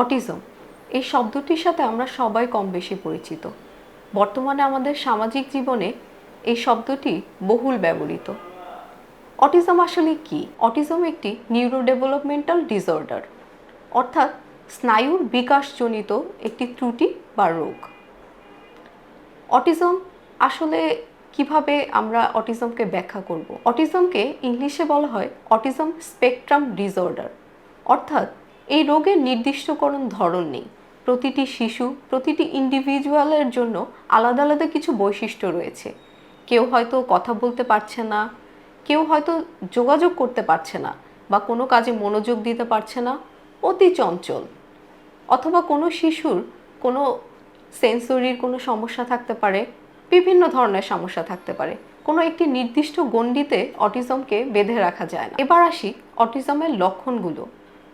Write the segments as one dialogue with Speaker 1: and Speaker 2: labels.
Speaker 1: Autism, এই শব্দটির সাথে আমরা সবাই কম বেশি পরিচিত। বর্তমানে আমাদের সামাজিক জীবনে এই শব্দটি বহুল ব্যবহৃত। অটিজম আসলে কি? অটিজম একটি নিউরো ডেভেলপমেন্টাল ডিসঅর্ডার অর্থাৎ স্নায়ুর বিকাশজনিত একটি ত্রুটি বা রোগ। অটিজম আসলে কীভাবে আমরা অটিজমকে ব্যাখ্যা করব? অটিজমকে ইংলিশে বলা হয় অটিজম স্পেকট্রাম ডিসঅর্ডার, অর্থাৎ এই রোগের নির্দিষ্টকরণ ধরন নেই। প্রতিটি শিশু, প্রতিটি ইন্ডিভিজুয়ালের জন্য আলাদা আলাদা কিছু বৈশিষ্ট্য রয়েছে। কেউ হয়তো কথা বলতে পারছে না, কেউ হয়তো যোগাযোগ করতে পারছে না বা কোনো কাজে মনোযোগ দিতে পারছে না, অতি চঞ্চল। অথবা কোনো শিশুর কোনো সেন্সরির কোনো সমস্যা থাকতে পারে, বিভিন্ন ধরনের সমস্যা থাকতে পারে। কোনো একটি নির্দিষ্ট গণ্ডিতে অটিজমকে বেঁধে রাখা যায় না। এবার আসি অটিজমের লক্ষণগুলো।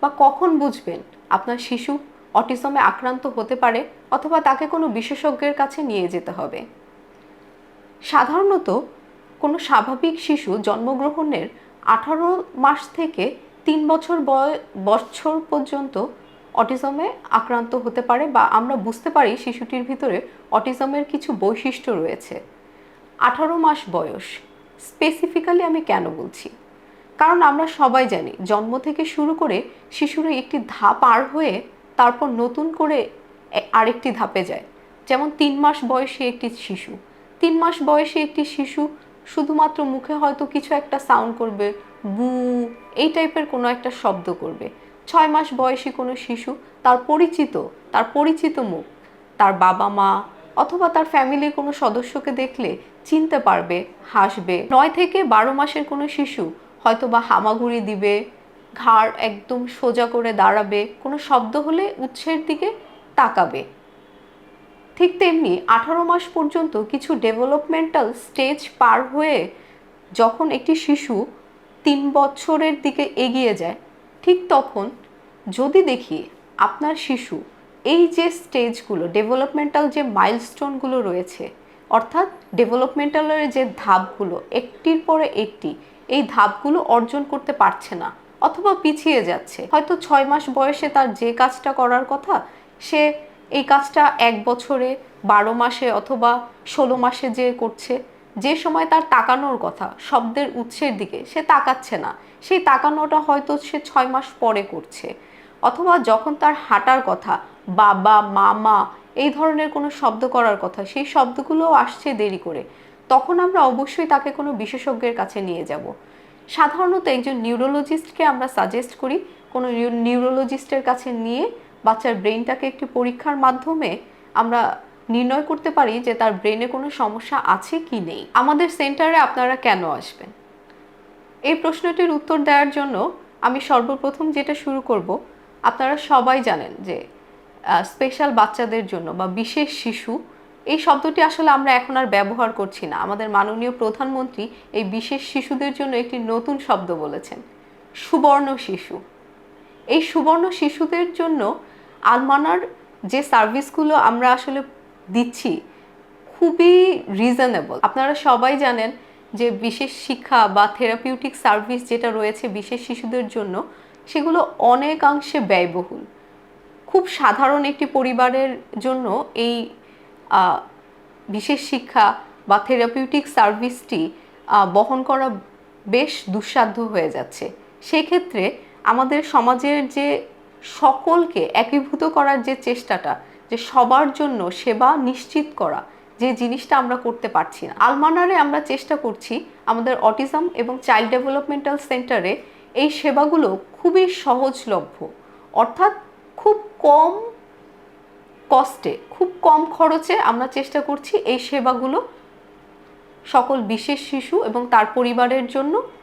Speaker 1: বা কখন বুঝবেন আপনার শিশু অটিজমে আক্রান্ত হতে পারে অথবা তাকে কোনো বিশেষজ্ঞের কাছে নিয়ে যেতে হবে। সাধারণত কোনো স্বাভাবিক শিশু জন্মগ্রহণের আঠারো মাস থেকে তিন বছর বয়, বছর পর্যন্ত অটিজমে আক্রান্ত হতে পারে বা আমরা বুঝতে পারি শিশুটির ভিতরে অটিজমের কিছু বৈশিষ্ট্য রয়েছে। আঠারো মাস বয়স। স্পেসিফিক্যালি আমি কেন বলছি? কারণ আমরা সবাই জানি, জন্ম থেকে শুরু করে শিশুরা একটি ধাপ পার হয়ে তারপর নতুন করে আরেকটি ধাপে যায়। যেমন তিন মাস বয়সী একটি শিশু। তিন মাস বয়সে একটি শিশু শুধুমাত্র মুখে হয়তো কিছু একটা সাউন্ড করবে, বু, এই টাইপের কোনো একটা শব্দ করবে। ছয় মাস বয়সী কোনো শিশু তার পরিচিত তার পরিচিত মুখ, তার বাবা মা অথবা তার ফ্যামিলির কোনো সদস্যকে দেখলে চিনতে পারবে, হাসবে। নয় থেকে বারো মাসের কোনো শিশু হয়তো বা হামাগুড়ি দিবে, ঘাড় একদম সোজা করে দাঁড়াবে, কোনো শব্দ হলে উৎসের দিকে তাকাবে। ঠিক তেমনি আঠারো মাস পর্যন্ত কিছু ডেভেলপমেন্টাল স্টেজ পার হয়ে যখন একটি শিশু তিন বছরের দিকে এগিয়ে যায়, ঠিক তখন যদি দেখি আপনার শিশু এই যে স্টেজগুলো, ডেভেলপমেন্টাল যে মাইলস্টোনগুলো রয়েছে, অর্থাৎ ডেভেলপমেন্টালের যে ধাপগুলো, একটির পরে একটি এই ধাপগুলো অর্জন করতে পারছে না অথবা পিছিয়ে যাচ্ছে। হয়তো ছয় মাস বয়সে তার যে কাজটা করার কথা, সে এই কাজটা এক বছরে, বারো মাসে অথবা ষোলো মাসে যে করছে, যে সময় তার তাকানোর কথা, শব্দের উৎসের দিকে সে তাকাচ্ছে না। সেই তাকানোটা হয়তো সে ছয় মাস পরে করছে। অথবা যখন তার হাঁটার কথা, বাবা, মামা, এই ধরনের কোনো শব্দ করার কথা, সেই শব্দগুলোও আসছে দেরি করে। তখন আমরা অবশ্যই তাকে কোনো বিশেষজ্ঞের কাছে নিয়ে যাব। সাধারণত একজন নিউরোলজিস্টকে আমরা সাজেস্ট করি, কোনো নিউরোলজিস্টের কাছে নিয়ে বাচ্চার ব্রেনটাকে একটি পরীক্ষার মাধ্যমে আমরা নির্ণয় করতে পারি যে তার ব্রেনে কোনো সমস্যা আছে কি নেই। আমাদের সেন্টারে আপনারা কেন আসবেন? এই প্রশ্নটির উত্তর দেওয়ার জন্য আমি সর্বপ্রথম যেটা শুরু করব, আপনারা সবাই জানেন যে স্পেশাল বাচ্চাদের জন্য বা বিশেষ শিশু এই শব্দটি আসলে আমরা এখন আর ব্যবহার করছি না। আমাদের মাননীয় প্রধানমন্ত্রী এই বিশেষ শিশুদের জন্য একটি নতুন শব্দ বলেছেন, সুবর্ণ শিশু। এই সুবর্ণ শিশুদের জন্য আলমানার যে সার্ভিসগুলো আমরা আসলে দিচ্ছি খুবই রিজনেবল আপনারা সবাই জানেন যে বিশেষ শিক্ষা বা থেরাপিউটিক সার্ভিস যেটা রয়েছে বিশেষ শিশুদের জন্য, সেগুলো অনেকাংশে ব্যয়বহুল। খুব সাধারণ একটি পরিবারের জন্য এই বিশেষ শিক্ষা বা থেরাপিউটিক সার্ভিসটি বহন করা বেশ দুঃসাধ্য হয়ে যাচ্ছে। সেক্ষেত্রে আমাদের সমাজের যে সকলকে একীভূত করার যে চেষ্টাটা, যে সবার জন্য সেবা নিশ্চিত করা, যে জিনিসটা আমরা করতে পারছি না। আলমানারে আমরা চেষ্টা করছি আমাদের অটিজম এবং চাইল্ড ডেভেলপমেন্টাল সেন্টারে এই সেবাগুলো খুবই সহজলভ্য। অর্থাৎ খুব কম কস্টে খুব কম খরচে আমরা চেষ্টা করছি এই সেবাগুলো সকল বিশেষ শিশু এবং তার পরিবারের জন্য।